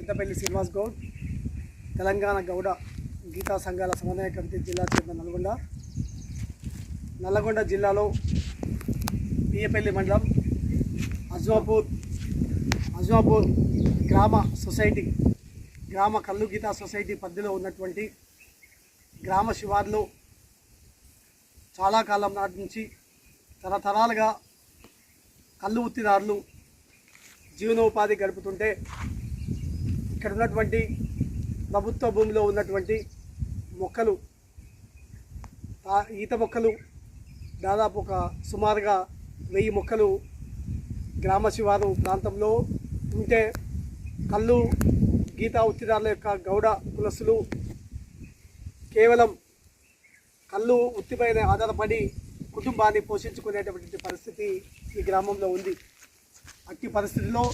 చింతపల్లి శ్రీనివాస్ గౌడ్ తెలంగాణ గౌడ గీతా సంఘాల సమన్వయ కమిటీ జిల్లా చైర్మన్ నల్గొండ నల్లగొండ జిల్లాలో పియ్యపల్లి మండలం అజ్వాపూర్ అజ్వాపూర్ గ్రామ సొసైటీ గ్రామ కల్లు గీతా సొసైటీ పరిధిలో ఉన్నటువంటి గ్రామ శివార్లో చాలా కాలం నాటి నుంచి తరతరాలుగా కళ్ళు ఉత్తిదారులు జీవనోపాధి గడుపుతుంటే ఇక్కడ ఉన్నటువంటి ప్రభుత్వ భూమిలో ఉన్నటువంటి మొక్కలు ఆ ఈత మొక్కలు దాదాపు ఒక సుమారుగా వెయ్యి మొక్కలు గ్రామ శివారు ప్రాంతంలో ఉంటే కళ్ళు గీతా ఉత్తిదారుల యొక్క గౌడ కులసులు కేవలం కళ్ళు ఉత్తిపైన ఆధారపడి కుటుంబాన్ని పోషించుకునేటటువంటి పరిస్థితి ఈ గ్రామంలో ఉంది. అట్టి పరిస్థితిలో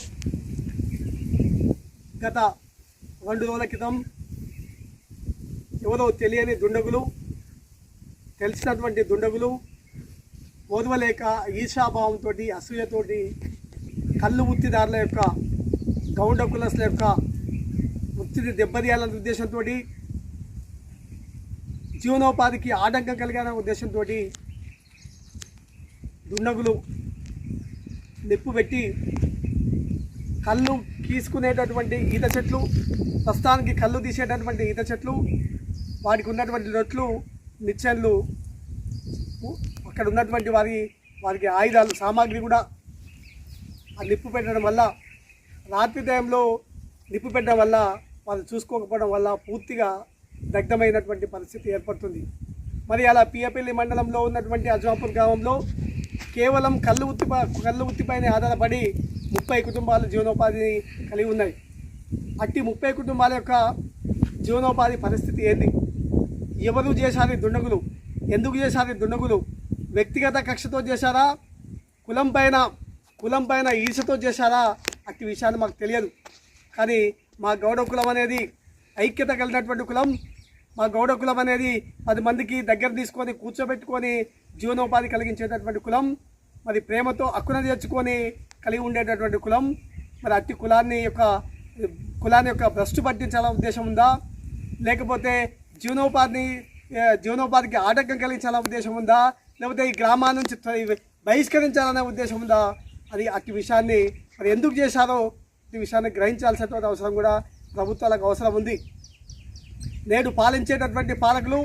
గత రెండు రోజుల క్రితం ఎవరో తెలియని దుండగులు తెలిసినటువంటి దుండగులు ఓదవలేక ఈశాభావంతో అసూయతోటి కళ్ళు ఉత్తిదారుల యొక్క గౌండ కులస్ల యొక్క వృత్తిని దెబ్బతీయాలన్న ఉద్దేశంతో జీవనోపాధికి ఆటంకం కలిగిన ఉద్దేశంతో దుండగులు నిప్పు పెట్టి కళ్ళు తీసుకునేటటువంటి ఈత చెట్లు ప్రస్తుతానికి కళ్ళు తీసేటటువంటి ఈత చెట్లు వాటికి ఉన్నటువంటి రొట్లు నిచ్చెన్లు అక్కడ ఉన్నటువంటి వారి వారికి ఆయుధాలు సామాగ్రి కూడా ఆ నిప్పు పెట్టడం వల్ల రాత్రి టైంలో నిప్పు పెట్టడం వల్ల వాళ్ళు చూసుకోకపోవడం వల్ల పూర్తిగా దగ్ధమైనటువంటి పరిస్థితి ఏర్పడుతుంది. మరి అలా పియపల్లి మండలంలో ఉన్నటువంటి అజాపూర్ గ్రామంలో కేవలం కళ్ళు ఉత్తి కళ్ళు ఉత్తిపైన ఆధారపడి ముప్పై కుటుంబాలు జీవనోపాధిని కలిగి ఉన్నాయి. అట్టి ముప్పై కుటుంబాల యొక్క జీవనోపాధి పరిస్థితి ఏంది? ఎవరు చేశారు దుండగులు? ఎందుకు చేశారు దుండగులు? వ్యక్తిగత కక్షతో చేశారా? కులం పైన కులం పైన ఈర్షతో చేశారా? అట్టి విషయాన్ని మాకు తెలియదు. కానీ మా గౌడ కులం అనేది ఐక్యత కలిగినటువంటి కులం. మా గౌడ కులం అనేది పది మందికి దగ్గర తీసుకొని కూర్చోబెట్టుకొని జీవనోపాధి కలిగించేటటువంటి కులం. మరి ప్రేమతో అక్కున తెచ్చుకొని కలిగి ఉండేటటువంటి కులం మరి అట్టి కులాన్ని యొక్క కులాన్ని యొక్క భ్రష్టు పట్టించాల ఉద్దేశం ఉందా? లేకపోతే జీవనోపాధిని జీవనోపాధికి ఆటంకం కలిగించాలనే ఉద్దేశం ఉందా? లేకపోతే ఈ గ్రామాల నుంచి బహిష్కరించాలనే ఉద్దేశం ఉందా? అది అట్టి విషయాన్ని మరి ఎందుకు చేశారో ఈ విషయాన్ని గ్రహించాల్సినటువంటి అవసరం కూడా ప్రభుత్వాలకు అవసరం ఉంది. నేడు పాలించేటటువంటి పాలకులు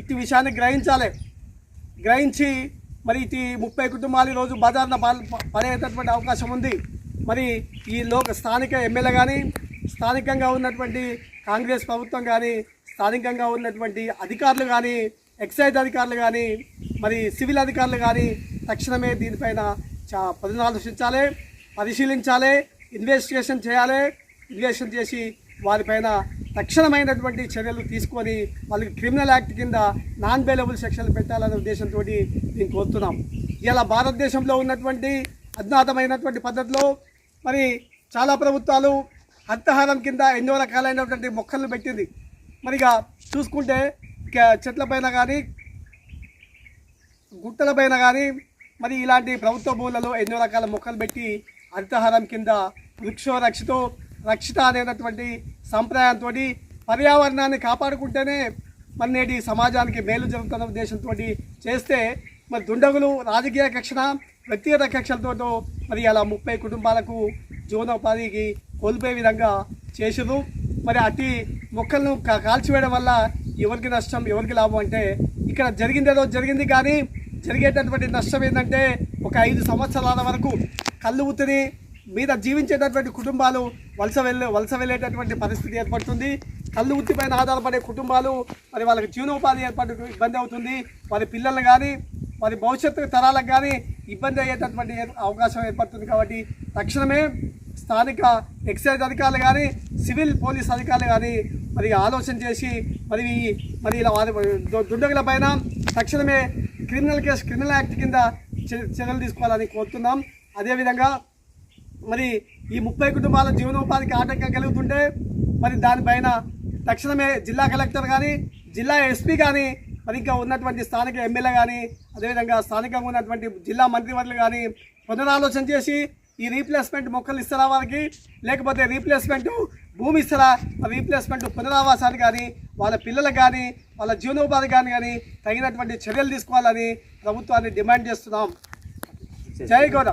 ఇట్టి విషయాన్ని గ్రహించాలి. గ్రహించి మరి ఈ ముప్పై కుటుంబాలు ఈరోజు బజార్న పాల్ పడేటటువంటి అవకాశం ఉంది. మరి ఈ లోక స్థానిక ఎమ్మెల్యే కానీ స్థానికంగా ఉన్నటువంటి కాంగ్రెస్ ప్రభుత్వం కానీ స్థానికంగా ఉన్నటువంటి అధికారులు కానీ ఎక్సైజ్ అధికారులు కానీ మరి సివిల్ అధికారులు కానీ తక్షణమే దీనిపైన చా పునరాలోచించాలి పరిశీలించాలి ఇన్వెస్టిగేషన్ చేయాలి ఇన్వెస్టిగేషన్ చేసి వారిపైన తక్షణమైనటువంటి చర్యలు తీసుకొని వాళ్ళకి క్రిమినల్ యాక్ట్ కింద నాన్ బెయిలబుల్ సెక్షన్లు పెట్టాలనే ఉద్దేశంతో మేము కోరుతున్నాం. ఇలా భారతదేశంలో ఉన్నటువంటి అజ్ఞాతమైనటువంటి పద్ధతిలో మరి చాలా ప్రభుత్వాలు హరితహారం కింద ఎన్నో రకాలైనటువంటి మొక్కలను పెట్టింది. మరిగా చూసుకుంటే చెట్లపైన కానీ గుట్టలపైన కానీ మరి ఇలాంటి ప్రభుత్వ భూములలో ఎన్నో రకాల మొక్కలు పెట్టి హరితహారం కింద వృక్షో రక్షితో రక్షిత అనేటటువంటి సంప్రదాయంతో పర్యావరణాన్ని కాపాడుకుంటేనే మరి నేటి సమాజానికి మేలు జరుగుతున్న ఉద్దేశంతో చేస్తే మరి దుండగులు రాజకీయ కక్షణ వ్యక్తిగత కక్షలతో మరి అలా ముప్పై కుటుంబాలకు జీవనోపాధికి కోల్పోయే విధంగా చేసారు మరి అట్టి మొక్కలను కాల్చివేయడం వల్ల ఎవరికి నష్టం ఎవరికి లాభం అంటే ఇక్కడ జరిగింది ఏదో జరిగింది కానీ జరిగేటటువంటి నష్టం ఏంటంటే ఒక ఐదు సంవత్సరాల వరకు కళ్ళు ఉత్తిని మీద జీవించేటటువంటి కుటుంబాలు వలస వెళ్ళే వలస వెళ్ళేటటువంటి పరిస్థితి ఏర్పడుతుంది. కళ్ళు ఉత్తిపైన ఆధారపడే కుటుంబాలు మరి వాళ్ళకి జీవనోపాధి ఏర్పడే ఇబ్బంది అవుతుంది. వారి పిల్లలు కానీ వారి భవిష్యత్తు తరాలకు కానీ ఇబ్బంది అయ్యేటటువంటి అవకాశం ఏర్పడుతుంది కాబట్టి తక్షణమే స్థానిక ఎక్సైజ్ అధికారులు కానీ సివిల్ పోలీస్ అధికారులు కానీ మరి ఆలోచన చేసి మరి మరి ఇలా వారి దుండగుల పైన తక్షణమే క్రిమినల్ కేసు క్రిమినల్ యాక్ట్ కింద చర్యలు తీసుకోవాలని కోరుతున్నాం. అదేవిధంగా మరి ఈ ముప్పై కుటుంబాల జీవనోపాధికి ఆటంకం కలుగుతుంటే మరి దానిపైన తక్షణమే జిల్లా కలెక్టర్ కానీ జిల్లా ఎస్పీ కానీ మరి ఇంకా ఉన్నటువంటి స్థానిక ఎమ్మెల్యే కానీ అదేవిధంగా స్థానికంగా ఉన్నటువంటి జిల్లా మంత్రివర్యులు కానీ పునరాలోచన చేసి ఈ రీప్లేస్మెంట్ మొక్కలు ఇస్తారా వారికి లేకపోతే రీప్లేస్మెంట్ భూమి ఇస్తారా? రీప్లేస్మెంట్ పునరావాసాన్ని కానీ వాళ్ళ పిల్లలకు కానీ వాళ్ళ జీవనోపాధి కానీ కానీ తగినటువంటి చర్యలు తీసుకోవాలని ప్రభుత్వాన్ని డిమాండ్ చేస్తున్నాం. జై గౌరవ్